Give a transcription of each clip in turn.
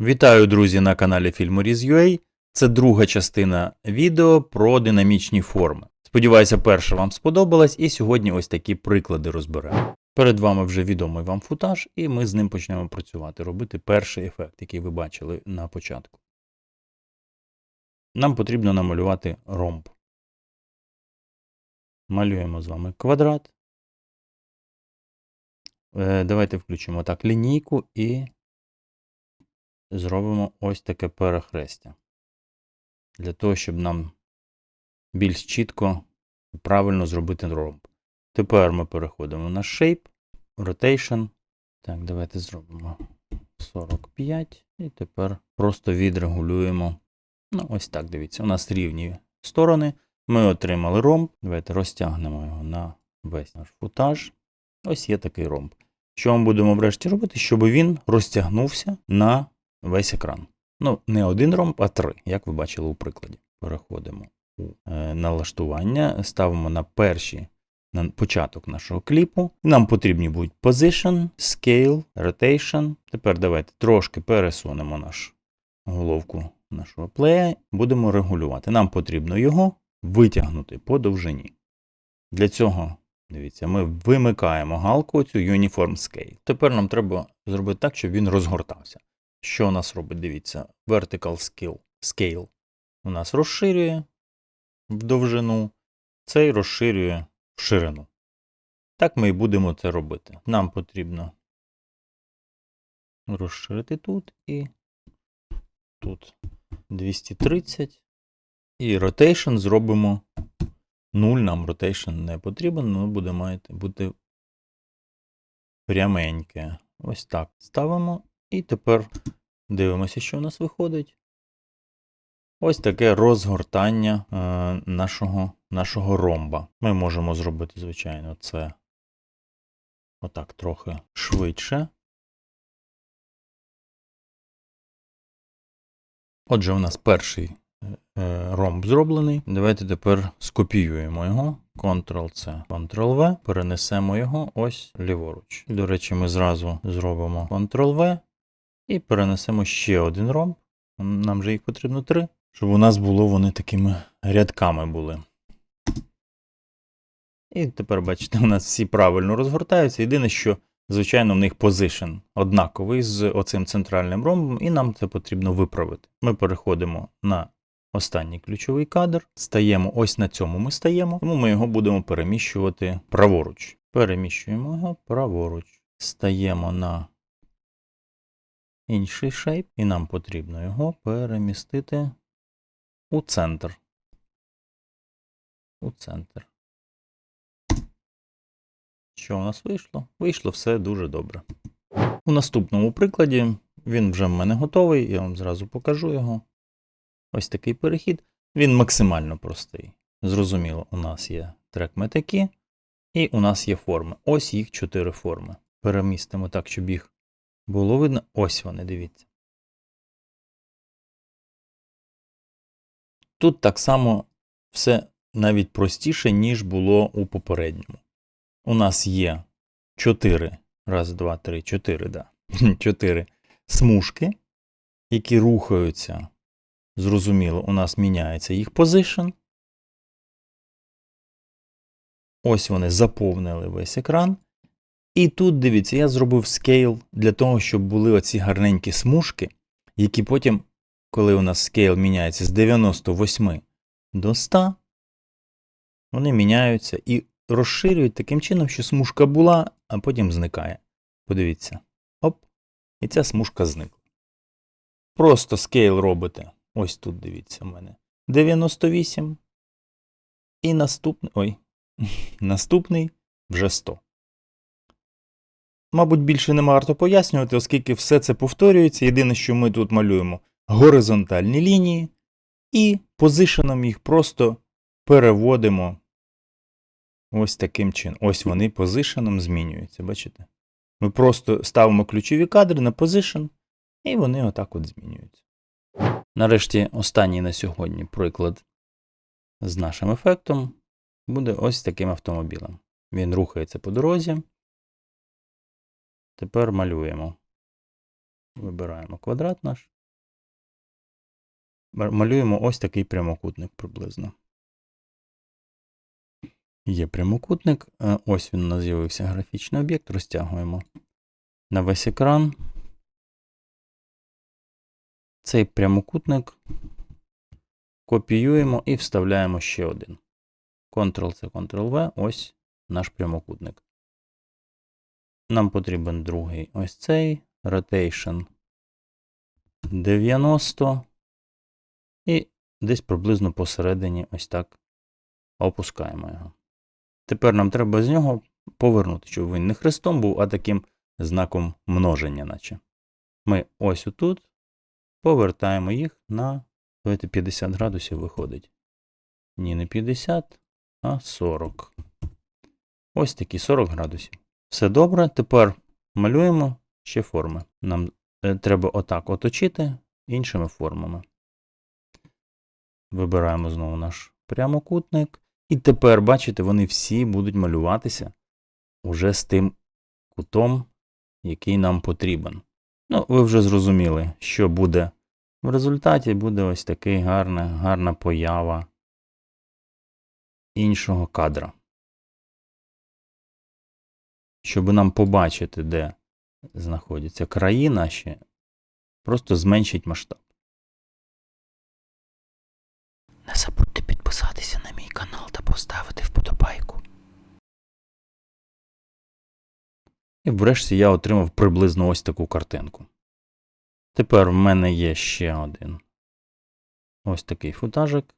Вітаю, друзі, на каналі Filmoriz.ua. Це друга частина відео про динамічні форми. Сподіваюся, перша вам сподобалась, і сьогодні ось такі приклади розберемо. Перед вами вже відомий вам футаж, і ми з ним почнемо працювати, робити перший ефект, який ви бачили на початку. Нам потрібно намалювати ромб. Малюємо з вами квадрат. Е, Давайте включимо так лінійку і зробимо ось таке перехрестя. Для того, щоб нам більш чітко і правильно зробити ромб. Тепер ми переходимо на Shape, Rotation. Так, давайте зробимо 45. І тепер просто відрегулюємо. Ну, ось так, дивіться. У нас рівні сторони. Ми отримали ромб. Давайте розтягнемо його на весь наш футаж. Ось є такий ромб. Що ми будемо врешті робити, щоб він розтягнувся на весь екран. Ну, не один ромб, а три, як ви бачили у прикладі. Переходимо у е, налаштування, ставимо на перші на початок нашого кліпу. Нам потрібні будуть Position, Scale, Rotation. Тепер давайте трошки пересунемо наш головку нашого плея, будемо регулювати. Нам потрібно його витягнути по довжині. Для цього, дивіться, ми вимикаємо галку цю Uniform Scale. Тепер нам треба зробити так, щоб він розгортався. Що у нас робить? Дивіться, Vertical Scale, scale у нас розширює в довжину, цей розширює в ширину. Так ми і будемо це робити. Нам потрібно розширити тут і тут 230. І rotation зробимо 0, нам rotation не потрібен, але буде мати бути пряменьке. Ось так ставимо. І тепер дивимося, що у нас виходить. Ось таке розгортання е, нашого, нашого ромба. Ми можемо зробити, звичайно, це отак трохи швидше. Отже, у нас перший е, ромб зроблений. Давайте тепер скопіюємо його. Ctrl-C, Ctrl-V, перенесемо його ось ліворуч. До речі, ми зразу зробимо Ctrl-V і перенесемо ще один ромб. Нам же їх потрібно три, щоб у нас було вони такими рядками були. І тепер, бачите, у нас всі правильно розгортаються. Єдине, що, звичайно, в них position однаковий з оцим центральним ромбом, і нам це потрібно виправити. Ми переходимо на останній ключовий кадр, стаємо ось на цьому ми стаємо, тому ми його будемо переміщувати праворуч. Переміщуємо його праворуч. Стаємо на інший шейп, і нам потрібно його перемістити у центр. У центр. Що у нас вийшло? Вийшло все дуже добре. У наступному прикладі він вже в мене готовий, я вам зразу покажу його. Ось такий перехід. Він максимально простий. Зрозуміло, у нас є трек метакі, і у нас є форми. Ось їх чотири форми. Перемістимо так, щоб їх було видно. Ось вони, дивіться. Тут так само все навіть простіше, ніж було у попередньому. У нас є 4, раз, два, три, 4, да. 4 смужки, які рухаються. Зрозуміло, у нас міняється їх позишн. Ось вони заповнили весь екран. І тут, дивіться, я зробив скейл для того, щоб були оці гарненькі смужки, які потім, коли у нас скейл міняється з 98 до 100, вони міняються і розширюють таким чином, що смужка була, а потім зникає. Подивіться. Оп. І ця смужка зникла. Просто скейл робите. Ось тут дивіться в мене. 98. І наступний. Ой. Наступний вже 100. Мабуть, більше не варто пояснювати, оскільки все це повторюється. Єдине, що ми тут малюємо горизонтальні лінії, і позишеном їх просто переводимо ось таким чином. Ось вони позишеном змінюються, бачите? Ми просто ставимо ключові кадри на позишн, і вони отак от змінюються. Нарешті, останній на сьогодні приклад з нашим ефектом буде ось таким автомобілем. Він рухається по дорозі. Тепер малюємо. Вибираємо квадрат наш. Малюємо ось такий прямокутник приблизно. Є прямокутник. е, Ось він у нас з'явився графічний об'єкт. Розтягуємо на весь екран. Цей прямокутник копіюємо і вставляємо ще один. Ctrl-C, Ctrl-V. Ось наш прямокутник. Нам потрібен другий ось цей. Rotation 90. І десь приблизно посередині ось так опускаємо його. Тепер нам треба з нього повернути, щоб він не хрестом був, а таким знаком множення, наче. Ми ось отут повертаємо їх на давайте 50 градусів виходить. Ні, не 50, а 40. Ось такі 40 градусів. Все добре. Тепер малюємо ще форми. Нам е, треба отак оточити іншими формами. Вибираємо знову наш прямокутник. І тепер, бачите, вони всі будуть малюватися уже з тим кутом, який нам потрібен. Ну, ви вже зрозуміли, що буде в результаті буде ось такий гарна, гарна поява іншого кадра. Щоб нам побачити, де знаходяться краї наші, просто зменшить масштаб. Не забудьте підписатися на мій канал та поставити вподобайку. І врешті я отримав приблизно ось таку картинку. Тепер в мене є ще один ось такий футажик.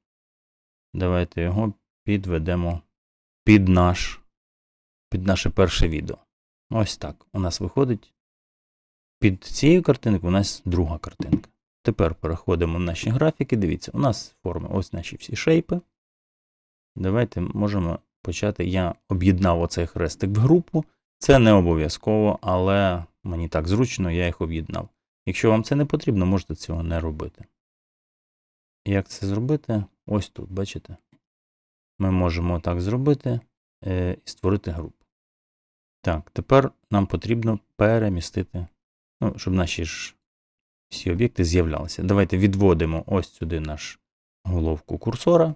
Давайте його підведемо під наш, під наше перше відео. Ось так. У нас виходить. Під цією картинкою у нас друга картинка. Тепер переходимо в наші графіки. Дивіться, у нас форми, ось наші всі шейпи. Давайте можемо почати. Я об'єднав оцей хрестик в групу. Це не обов'язково, але мені так зручно, я їх об'єднав. Якщо вам це не потрібно, можете цього не робити. Як це зробити? Ось тут, бачите? Ми можемо так зробити е, і створити групу. Так, тепер нам потрібно перемістити, ну, щоб наші ж всі об'єкти з'являлися. Давайте відводимо ось сюди наш головку курсора.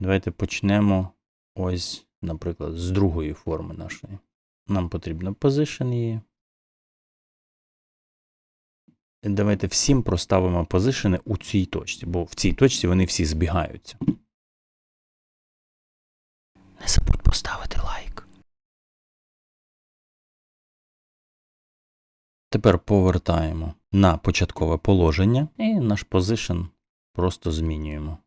Давайте почнемо ось, наприклад, з другої форми нашої. Нам потрібно position її. Давайте всім проставимо позишени у цій точці, бо в цій точці вони всі збігаються. Не забудь поставити Тепер повертаємо на початкове положення і наш позишн просто змінюємо.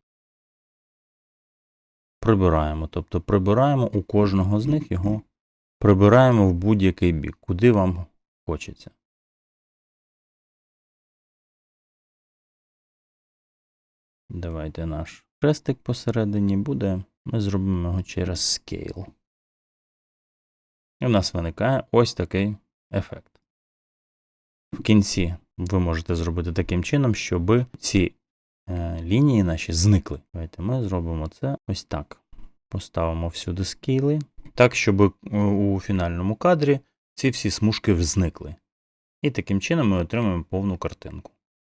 Прибираємо, тобто прибираємо у кожного з них його, прибираємо в будь-який бік, куди вам хочеться. Давайте наш хрестик посередині буде. Ми зробимо його через Scale. І в нас виникає ось такий ефект. В кінці ви можете зробити таким чином, щоб ці е, лінії наші зникли. Давайте ми зробимо це ось так. Поставимо всюди скейли, так, щоб е, у фінальному кадрі ці всі смужки зникли. І таким чином ми отримаємо повну картинку.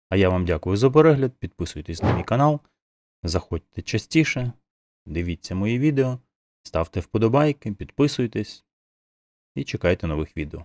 А я вам дякую за перегляд. Підписуйтесь на мій канал, заходьте частіше, дивіться мої відео, ставте вподобайки, підписуйтесь і чекайте нових відео.